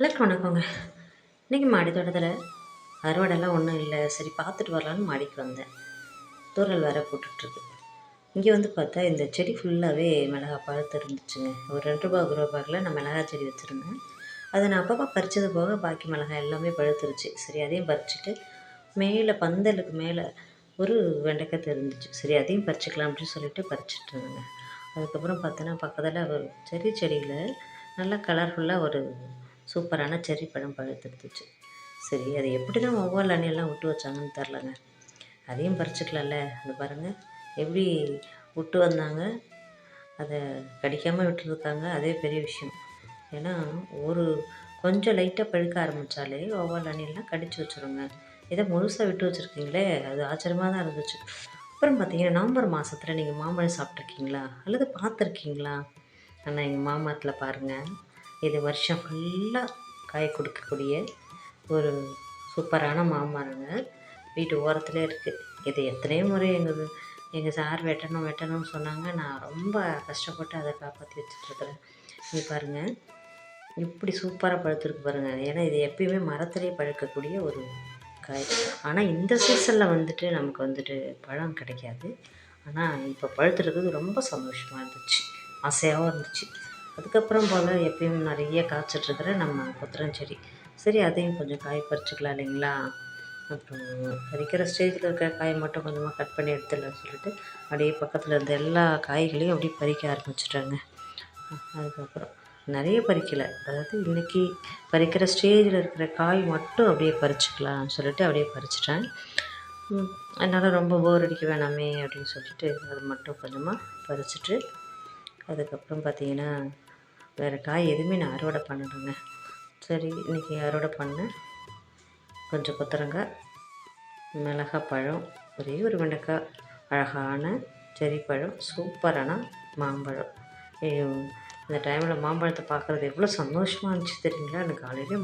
எல்லாருக்கும் வணக்கங்க. இன்றைக்கி மாடி தோட்டத்தில் அறுவடைலாம் ஒன்றும் இல்லை. சரி பார்த்துட்டு வரலான்னு மாடிக்கு வந்தேன். தூரல் வேற போட்டுட்ருக்கு. இங்கே வந்து பார்த்தா இந்த செடி ஃபுல்லாகவே மிளகா பழுத்து இருந்துச்சுங்க ஒரு ரெண்டு ரூபா குரோ பேக்கில் நான் மிளகா செடி வச்சுருந்தேன். அதை நான் அப்பப்போ பறித்தது போக பாக்கி மிளகாய் எல்லாமே பழுத்துருச்சு. சரி அதையும் பறிச்சுட்டு மேலே பந்தலுக்கு மேலே ஒரு வெண்டைக்காய் தெரிஞ்சிச்சு. சரி அதையும் பறிச்சுக்கலாம் அப்படின்னு சொல்லிட்டு பறிச்சுட்டு இருந்தேங்க. அதுக்கப்புறம் பார்த்தோன்னா பக்கத்தில் ஒரு செடி செடியில் நல்லா கலர்ஃபுல்லாக ஒரு சூப்பரான செர்ரி பழம் பழுத்துருந்துச்சு சரி அது எப்படி தான் ஒவ்வொரு அணியெல்லாம் விட்டு வச்சாங்கன்னு தெரிலங்க. அதையும் பறிச்சுக்கலாம்ல? அது பாருங்கள் எப்படி விட்டு வந்தாங்க அதை கடிக்காமல் விட்டுருக்காங்க அதே பெரிய விஷயம். ஏன்னா ஒரு கொஞ்சம் லைட்டாக பழுக்க ஆரம்பித்தாலே ஒவ்வொரு அணியெல்லாம் கடிச்சு வச்சுருங்க. இதை முழுசாக விட்டு வச்சுருக்கீங்களே? அது ஆச்சரியமாக தான் இருந்துச்சு. அப்புறம் பார்த்தீங்கன்னா நவம்பர் மாதத்தில் நீங்கள் மாம்பழம் சாப்பிட்ருக்கீங்களா அல்லது பார்த்துருக்கீங்களா? ஆனால் எங்கள் மாமரத்தில் பாருங்கள் இது வருஷம் ஃபுல்லாக காய் கொடுக்கக்கூடிய ஒரு சூப்பரான மாமரங்க. வீட்டு ஓரத்துலேயே இருக்குது இது எத்தனையோ முறை எங்கள் எங்கள் சார் வெட்டணும் வெட்டணும்னு சொன்னாங்க. நான் ரொம்ப கஷ்டப்பட்டு அதை காப்பாற்றி வச்சுட்ருக்குறேன். இது பாருங்கள் இப்படி சூப்பராக பழுத்துருக்கு பாருங்கள் ஏன்னா இது எப்பயுமே மரத்துலேயே பழுக்கக்கூடிய ஒரு காய். ஆனால் இந்த சீசனில் வந்துட்டு நமக்கு வந்துட்டு பழம் கிடைக்காது. ஆனால் இப்போ பழுத்துருக்குது ரொம்ப சந்தோஷமாக இருந்துச்சு. ஆசையாகவும் இருந்துச்சு. அதுக்கப்புறம் போல் எப்பயும் நிறைய காய்ச்சிட்ருக்கிற நம்ம கொத்தரஞ்செடி. சரி அதையும் கொஞ்சம் காய் பறிச்சுக்கலாம் இல்லைங்களா? அப்புறம் பறிக்கிற ஸ்டேஜில் இருக்கிற காயை மட்டும் கொஞ்சமாக கட் பண்ணி எடுத்துடலாம்னு சொல்லிட்டு அப்படியே பக்கத்தில் இருந்த எல்லா காய்களையும் அப்படியே பறிக்க ஆரம்பிச்சிட்டாங்க. அதுக்கப்புறம் நிறைய பறிக்கலை. அதாவது இன்றைக்கி பறிக்கிற ஸ்டேஜில் இருக்கிற காய் மட்டும் அப்படியே பறிச்சுக்கலாம்னு சொல்லிட்டு அப்படியே பறிச்சிட்டேன். அதனால் ரொம்ப போர் அடிக்க வேணாமே அப்படின்னு சொல்லிட்டு அது மட்டும் கொஞ்சமாக பறிச்சிட்டு அதுக்கப்புறம் பார்த்திங்கன்னா வேறு காய் எதுவுமே நான் அறுவடை பண்ணிடுங்க சரி இன்றைக்கி அறுவடை பண்ணேன். கொஞ்சம் கொத்தரங்காய் மிளகாய் பழம் ஒரே ஒரு வெண்டைக்காய் அழகான செரி பழம் சூப்பரான மாம்பழம். ஐயோ இந்த டைமில் மாம்பழத்தை பார்க்குறது எவ்வளோ சந்தோஷமாக இருந்துச்சு தெரியுங்களா? எனக்கு காலையிலே